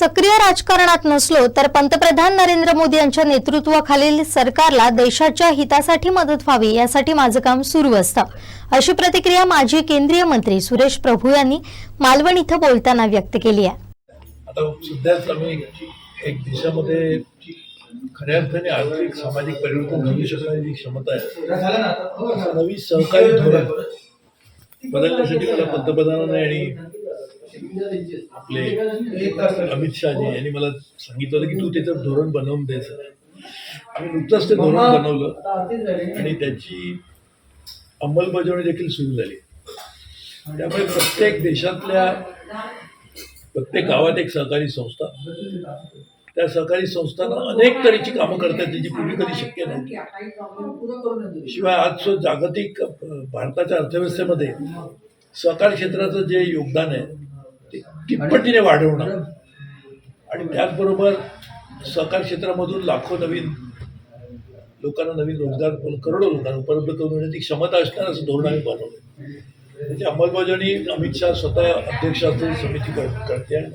सक्रिय राजकारणात नसलो तर पंतप्रधान नरेंद्र मोदी यांच्या नेतृत्वाखालील सरकारला देशाच्या हितासाठी मदत व्हावी यासाठी माझं काम सुरू असतं. अशी प्रतिक्रिया माजी केंद्रीय मंत्री सुरेश प्रभू यांनी मालवण इथं बोलताना व्यक्त केली आहे. आता सध्याच आम्ही एक देशामध्ये खऱ्या अर्थाने आर्थिक सामाजिक परिवर्तन घडू शकण्याची क्षमता आहे नवी सहकारी धोरण बदलण्यासाठी मला पंतप्रधानांनी आणि आपले अमित शहाजी यांनी मला सांगितलं होतं की तू त्याचं धोरण बनवून द्यायचं आम्ही नुकतंच ते धोरण बनवलं आणि त्याची अंमलबजावणी देखील सुरू झाली. त्यामुळे प्रत्येक देशातल्या प्रत्येक गावात एक सहकारी संस्था. त्या सहकारी संस्थांना अनेक तऱ्हेची कामं करतात त्याची पूर्वी कधी शक्य नव्हती. शिवाय आज जागतिक भारताच्या अर्थव्यवस्थेमध्ये सहकार क्षेत्राचं जे योगदान आहे तिप्पटीने वाढवणं. आणि त्याचबरोबर सहकार क्षेत्रामधून लाखो नवीन लोकांना नवीन रोजगार करोडो लोकांना उपलब्ध करून देण्याची क्षमता असणार असं धोरण आम्ही बनवलं. त्याची अंमलबजावणी अमित शहा स्वतः अध्यक्ष असलेली समिती कर- करते. आणि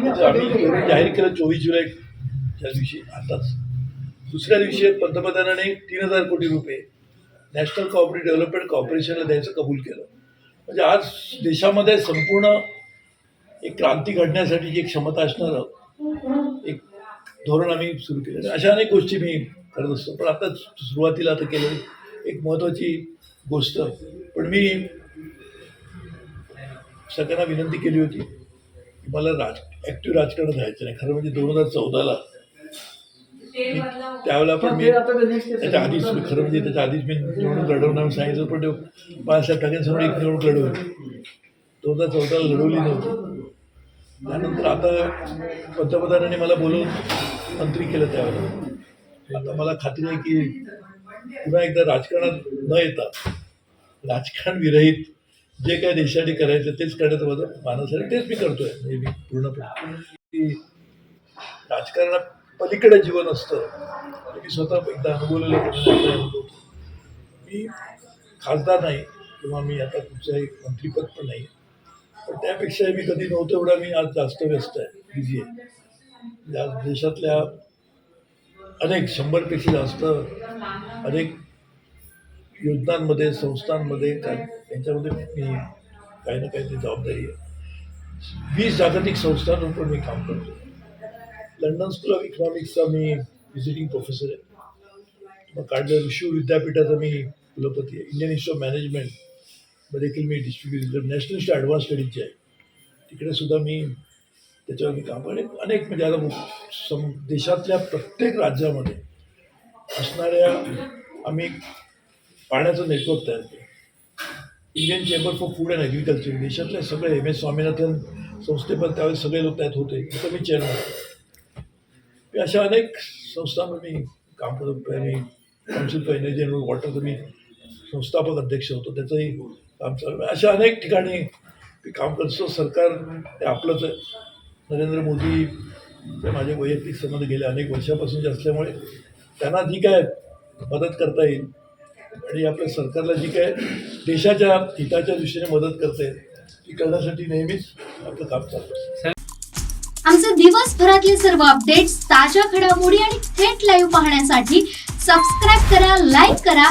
म्हणजे आम्ही जाहीर केलं चोवीस जुलै त्या दिवशी आताच. दुसऱ्या दिवशी पंतप्रधानांनी तीन हजार कोटी रुपये नॅशनल कॉपरेटिव्ह डेव्हलपमेंट कॉर्पोरेशनला द्यायचं कबूल केलं. म्हणजे आज देशामध्ये संपूर्ण एक क्रांती घडण्यासाठी एक क्षमता असणारं एक धोरण आम्ही सुरू केलं. अशा अनेक गोष्टी मी करत असतो. पण आता सुरुवातीला आता केलं एक महत्त्वाची गोष्ट पण मी सगळ्यांना विनंती केली होती की मला राज ॲक्टिव्ह राजकारण राहायचं नाही. खरं म्हणजे दोन हजार चौदाला त्यावेळेला पण मी त्याच्या आधीच खरं म्हणजे त्याच्या आधीच मी निवडणूक लढवणार सांगितलं पण बाळासाहेब ठाकरेंसमोर एक निवडणूक लढवली. दोन हजार चौदाला लढवली नव्हती. त्यानंतर आता पंतप्रधानांनी मला बोलून मंत्री केलं त्यावेळेला आता मला खात्री आहे की पुन्हा एकदा राजकारणात न येता राजकारण विरहित जे काय देशासाठी करायचं तेच करण्याचं माझं मानस आहे तेच मी करतोय म्हणजे मी पूर्णपणे. की राजकारणात पलीकडे जीवन असतं. मी स्वतः एकदा अनुभवलेलं आहे, मी खासदार नाही किंवा मी आता कुठचंही मंत्रीपद पण नाही. त्यापेक्षा मी कधी नव्हतं एवढा. मी आज जास्त व्यस्त आहे बिझी आहे. या देशातल्या अनेक शंभरपेक्षा जास्त अनेक योजनांमध्ये संस्थांमध्ये काय यांच्यामध्ये मी काही ना काही जबाबदारी आहे. वीस जागतिक संस्थांवर पण मी काम करतो. लंडन स्कूल ऑफ इकॉनॉमिक्सचा मी व्हिजिटिंग प्रोफेसर आहे. मग काढलं ऋषी विद्यापीठाचा मी कुलपती आहे. इंडियन इन्स्टिट्यूट ऑफ मॅनेजमेंट देखील मी डिस्ट्रीब्युटर नॅशनलिस्ट ॲडव्हान्स स्टडीजचे आहे. तिकडे सुद्धा मी त्याच्यावर मी काम आणि अनेक म्हणजे आता सम देशातल्या प्रत्येक राज्यामध्ये असणाऱ्या आम्ही पाण्याचं नेटवर्क तयार केलं Indian chamber for food and agriculture देशातले सगळे एम एस स्वामीनाथन संस्थेपण त्यावेळेस सगळे लोक त्यात होते. तिथं मी चेअरमन मी अशा अनेक संस्थांमध्ये मी काम करत. मी काउन्सिल फॉर एनर्जी अँड वॉटरचं मी संस्थापक अध्यक्ष होतो. त्याचंही काम चालू आहे. अशा अनेक ठिकाणी काम करतो सरकार हे आपलंच आहे नरेंद्र मोदी माझे वैयक्तिक संबंध गेले अनेक वर्षापासूनचे असल्यामुळे त्यांना जी काय मदत करता येईल आणि आपल्या सरकारला जी काय देशाच्या हिताच्या दृष्टीने मदत करता येईल ती करण्यासाठी नेहमीच आपलं काम चालू असतं आमचे दिवसभरातले सर्व अपडेट्स ताज्या घडामोडी आणि थेट लाईव्ह पाहण्यासाठी सबस्क्राईब करा लाईक करा